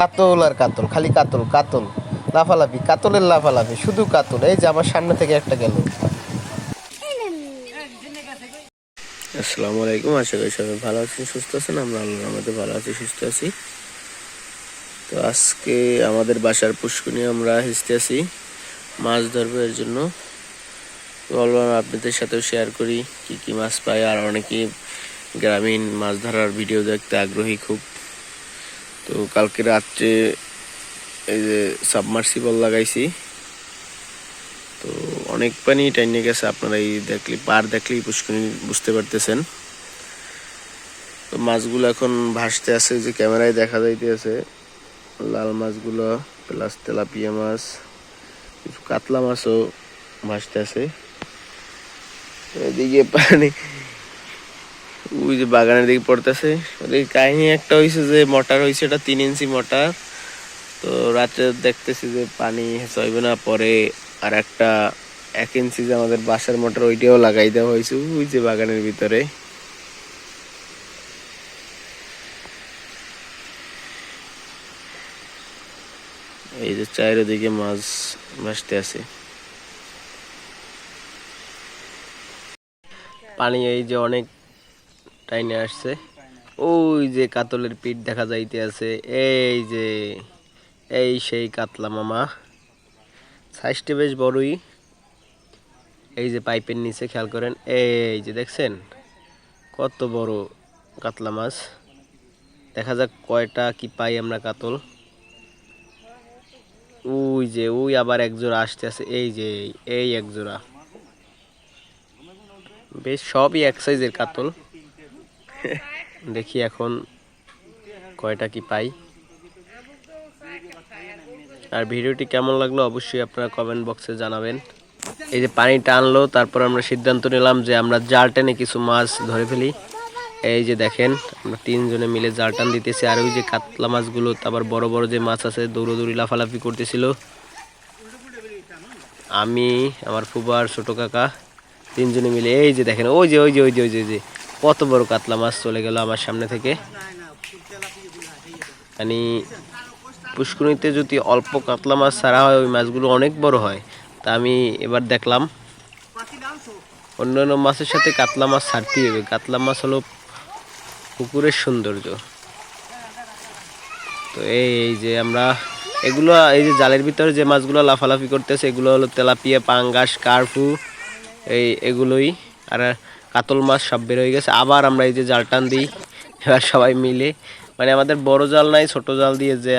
কাতল আর কাতল, খালি কাতল কাতল। লাফালাফি, কাতলের লাফালাফি, শুধু কাতল। এই যে আমার সামনে থেকে একটা গেল। আসসালামু আলাইকুম আশা করি সবাই ভালো আছেন, সুস্থ আছেন, আমরা আল্লাহর রহমতে ভালো আছি, সুস্থ আছি। তো আজকে আমাদের বাসার পুষ্করণী আমরা হেসতে আছি, মাছ ধরবো এর জন্য। তো বললাম আপনাদের সাথেও শেয়ার করি, কি কি মাছ পাই, আর অনেকে গ্রামীণ মাছ ধরার ভিডিও দেখতে আগ্রহী, খুব তো কালকে রাত্রে এই যে সাবমার্সিবল লাগাইছি। তো অনেক পানি টাইনে গেছে, আপনারা এই দেখলে, পার দেখলেই পুষ্করণী বুঝতে পারতেছেন। তো মাছগুলো এখন ভাসতে আছে যে ক্যামেরায় দেখা যাইতেছে, লাল মাছগুলো প্লাস তেলাপিয়া মাছ, কিছু কাতলা মাছও ভাসতে আছে। এদিকে পানি ওই যে বাগানের দিকে পড়তেছে। ওই কাহিনী একটা হয়েছে যে, মোটর হয়েছে এটা তিন ইঞ্চি মোটর। তো রাত্রে দেখতেছি যে পানি চইবে না, পরে আর একটা এক ইঞ্চি যে আমাদের বাসার মোটর ওইটাও লাগাই দেওয়া হয়েছে, ওই যে বাগানের ভিতরে। এই যে চারিদিকে মাছ ভাসতে আছে। পানি এই যে অনেক টাইনে আসছে। ওই যে কাতলের পিঠ দেখা যাইতে আছে। এই যে, এই সেই কাতলা মামা। সাইজটা বেশ বড়ই। এই যে পাইপের নিচে খেয়াল করেন। এই যে দেখছেন, কত বড় কাতলা মাছ। দেখা যাক কয়টা কি পাই আমরা কাতল। ওই যে, ওই আবার এক জোড়া আসতে আছে। এই যে, এই এক জোড়া। বেশ সবই এক সাইজের কাতল। দেখি এখন কয়টা কি পাই। আর ভিডিওটি কেমন লাগল অবশ্যই আপনারা কমেন্ট বক্সে জানাবেন। এই যে পানি টানলো তারপর আমরা সিদ্ধান্ত নিলাম যে আমরা জাল টেনে কিছু মাছ ধরে ফেলি। এই যে দেখেন, আমরা তিনজনে মিলে জাল টান দিতেছি। আর ওই যে কাতলা মাছগুলো আবার বড় বড় যে মাছ আছে, দৌড়োদৌড়ি, লাফালাফি করতেছিল। আমি, আমার ফুবার ছোটো কাকা, তিনজনে মিলে, এই যে দেখেন, ওই যে ওই যে ওই যে ওই যে ওই যে কত বড় কাতলা মাছ চলে গেল আমার সামনে থেকে। মানে পুষ্করিণীতে যদি অল্প কাতলা মাছ ছাড়া হয়, ওই মাছগুলো অনেক বড় হয়। তা আমি এবার দেখলাম অন্যান্য মাছের সাথে কাতলা মাছ ছাড়তেই হবে। কাতলা মাছ হলো পুকুরের সৌন্দর্য। তো এই যে আমরা এগুলো, এই যে জালের ভিতরে যে মাছগুলো লাফালাফি করতেছে, এগুলো হলো তেলাপিয়া, পাঙ্গাস কার্ফু এই এগুলোই। আর কাতল মাছ সব বের হয়ে গেছে আবার আমরা এই যে জাল টান দিই এবার সবাই মিলে মানে আমাদের বড় জাল নাই ছোট জাল দিয়ে যে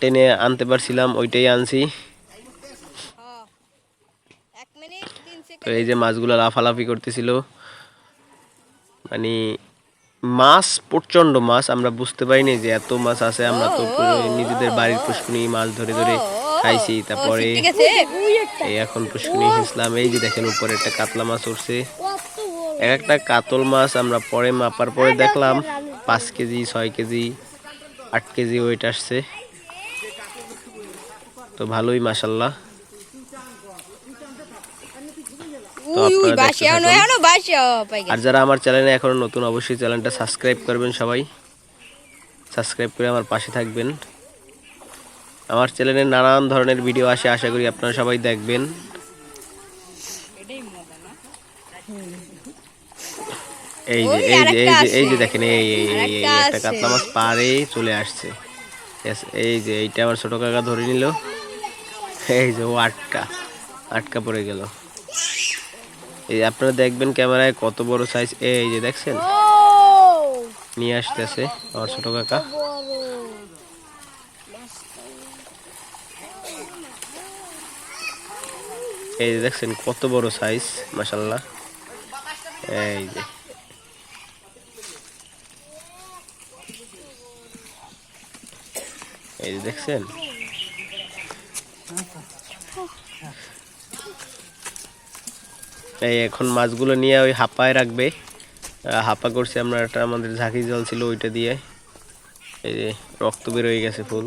টেনে আনতে পারছিলাম ওইটাই আনছি তো এই যে মাছগুলো লাফালাফি করতেছিল মানে মাছ প্রচণ্ড মাছ আমরা বুঝতে পারিনি যে এত মাছ আছে আমরা তো নিজেদের বাড়ির পুষ্কুনি মাছ ধরে ধরে খাইছি তারপরে এখন পুষ্কুনি হিসলাম এই যে দেখেন উপরে একটা কাতলা মাছ উঠছে এক একটা কাতল মাছ আমরা পরে মাপার পরে দেখলাম পাঁচ কেজি ছয় কেজি আট কেজি ওয়েট আসছে। তো ভালোই মাসাল্লাহ আর যারা আমার চ্যানেলে এখনও নতুন অবশ্যই চ্যানেলটা সাবস্ক্রাইব করবেন সবাই। সাবস্ক্রাইব করে আমার পাশে থাকবেন। আমার চ্যানেলে নানান ধরনের ভিডিও আসে আশা করি আপনারা সবাই দেখবেন। এই যে এই যে এই যে এই যে দেখেন এই এই এই একটা কাতলা মাছ। পারে চলে আসছে। এই যে এইটা আমার ছোট কাকা ধরে নিল। এই যে ও আটকা আটকা পড়ে গেল। এই আপনারা দেখবেন ক্যামেরায় কত বড় সাইজ এই যে দেখছেন? নিয়ে আসতেছে আমার ছোট কাকা। এই যে দেখছেন? কত বড় সাইজ মাসাল্লাহ এই যে এই দেখছেন? এই এখন মাছগুলো নিয়ে ওই হাপায় রাখবে। হাপা করছি আমরা, একটা আমাদের ঝাঁকি জল ছিল ওইটা দিয়ে। এই যে রক্ত বেরোয় গেছে ফুল।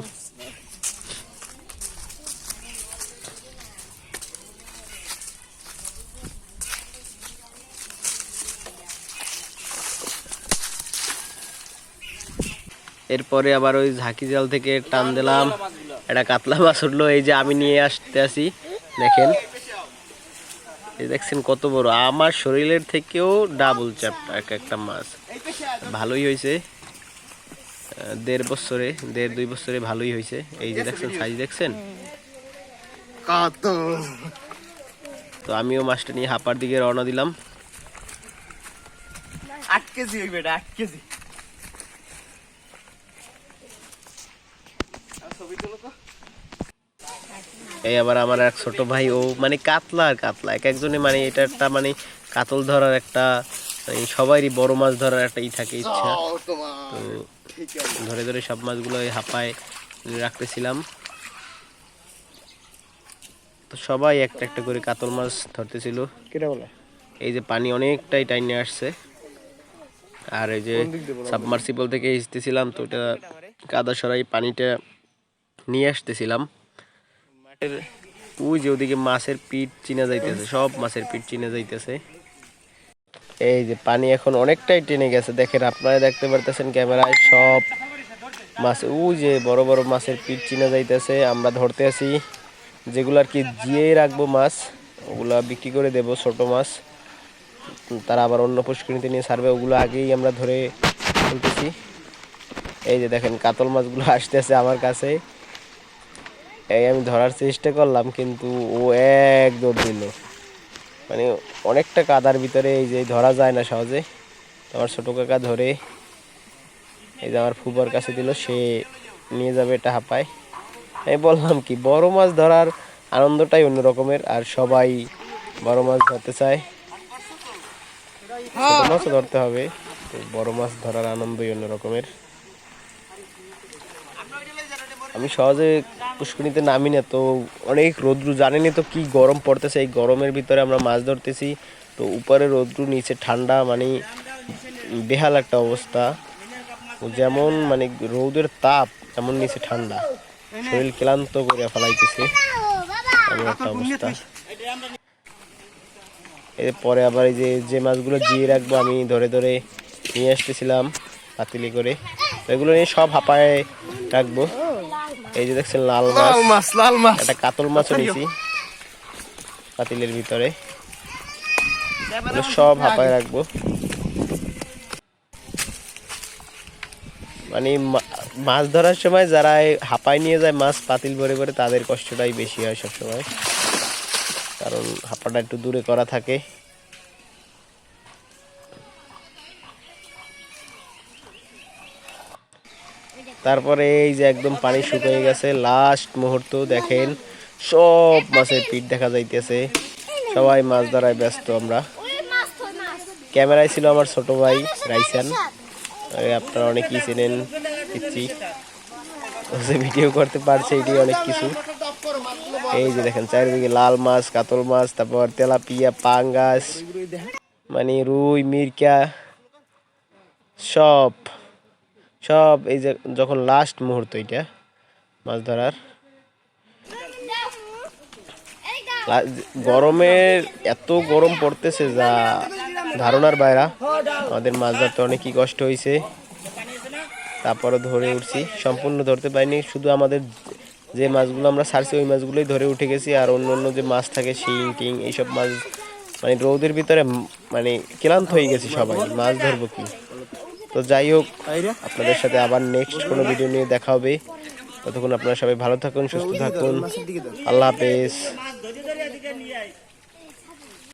এরপরে আবার ওই ঝাঁকি জাল থেকে টান দিলাম। একটা কাতলা মাছ উঠল, এই যে আমি নিয়ে আসতে আসি। দেখেন, এই দেখছেন কত বড়। আমার শরীরের থেকেও ডাবল চ্যাপ্টা এক একটা মাছ। ভালোই হয়েছে। দেড় বছরে, দেড় দুই বছরে ভালোই হয়েছে। এই যে দেখছেন, সাইজ দেখছেন? তো আমিও মাছটা নিয়ে হাপার দিকে রওনা দিলাম। আট কেজি হইবে আট কেজি। এই আবার আমার এক ছোট ভাই ও মানে কাতলা আর কাতলা। এক একজনে মানে এটা একটা মানে কাতল ধরার একটা মানে সবারই বড় মাছ ধরার একটা ই থাকে ইচ্ছা। তো ধরে ধরে সব মাছগুলো এই হাপায় রাখতেছিলাম। তো সবাই একটা একটা করে কাতল মাছ ধরতেছিল। কেটা বলে? এই যে পানি অনেকটাই টাইনে আসছে। আর এই যে সাবমার্সিবল থেকে আসতেছিলাম তো ওটা কাদা সরাই পানিটা নিয়ে আসতেছিলাম। ওই যে ওদিকে মাছের পিঠ চিনা যাইতেছে, সব মাছের পিঠ চিনা যাইতেছে। এই যে পানি এখন অনেকটাই টেনে গেছে, দেখেন আপনারা দেখতে পারতেছেন ক্যামেরায় সব মাছ, ওই যে বড় বড় মাছের পিঠ চিনা যাইতেছে, আমরা ধরতে আসি যেগুলো আর কি জিয়ে রাখব মাছ, ওগুলা বিক্রি করে দেব ছোট মাছ। তারা আবার অন্য পুষ্করিণীতে নিয়ে ছাড়বে, ওগুলো আগেই আমরা ধরে ফেলতেছি। এই যে দেখেন কাতল মাছগুলো আসতেছে আমার কাছে। এই আমি ধরার চেষ্টা করলাম, কিন্তু ও এক দৌড় দিল। মানে অনেকটা কাদার ভিতরে এই যে ধরা যায় না সহজে। আমার ছোটো কাকা ধরে এই যে আমার ফুবার কাছে দিল, সে নিয়ে যাবে এটা হাঁপায়। আমি বললাম কি, বড় মাছ ধরার আনন্দটাই অন্য রকমের, আর সবাই বড় মাছ ধরতে চায়। ছোট মাছও ধরতে হবে, তো বড় মাছ ধরার আনন্দই অন্য রকমের। আমি সহজে পুষ্করিণীতে নামি না তো অনেক রৌদ্রু জানেনি তো কি গরম পড়তেছে। এই গরমের ভিতরে আমরা মাছ ধরতেছি তো উপরে রৌদ্রু নিচে ঠান্ডা মানে বেহাল একটা অবস্থা। যেমন মানে রৌদের তাপ তেমন নিচে ঠান্ডা। শরীর ক্লান্ত করে ফেলাইতেছে। এমন একটা অবস্থা। এরপরে আবার এই যে যে মাছগুলো জিয়ে রাখব আমি ধরে ধরে নিয়ে আসতেছিলাম পাতিলি করে। এগুলো নিয়ে সব হাঁপায় রাখব। এই যে দেখছেন লাল মাছ। লাল মাছ লাল মাছ। একটা কাতল মাছও নিয়েছি। পাতিলের ভিতরে। সব হাঁপায় রাখব। মানে মাছ ধরার সময় যারা হাঁপায় নিয়ে যায় মাছ পাতিল ভরে ভরে তাদের কষ্টটাই বেশি হয় সবসময়। কারণ হাঁপাটা একটু দূরে করা থাকে। তারপরে এই যে একদম পানি শুকিয়ে গেছে লাস্ট মুহূর্ত দেখেন, সব মাছের পিঠ দেখা যাইতেছে। সবাই মাছ ধরায় ব্যস্ত আমরা। ক্যামেরায় ছিল আমার ছোট ভাই, রাইসান। আপনারা অনেকেই চেনেন যে ভিডিও করতে পারছে এটি অনেক কিছু। এই যে দেখেন, চারিদিকে লাল মাছ, কাতল মাছ, তারপর তেলাপিয়া, পাঙ্গাস মানে রুই মিরকা সব। সব এই যে যখন লাস্ট মুহূর্ত এটা, মাছ ধরার গরমের এত গরম পড়তেছে যা ধারণার বাইরা। আমাদের মাছ ধরতে অনেকই কষ্ট হয়েছে তারপরে ধরে উঠছি, সম্পূর্ণ ধরতে পারিনি, শুধু আমাদের যে মাছগুলো আমরা ছাড়ছি, ওই মাছগুলোই ধরে উঠে গেছি, আর অন্য অন্য যে মাছ থাকে, শিং, টিং, এইসব মাছ মানে রৌদের ভিতরে মানে ক্লান্ত হয়ে গেছি সবাই, মাছ ধরবো কি? তো যাই হোক আপনাদের সাথে আবার নেক্সট কোনো ভিডিও নিয়ে দেখা হবে। ততক্ষণ আপনারা সবাই ভালো থাকুন সুস্থ থাকুন। আল্লাহ হাফেজ।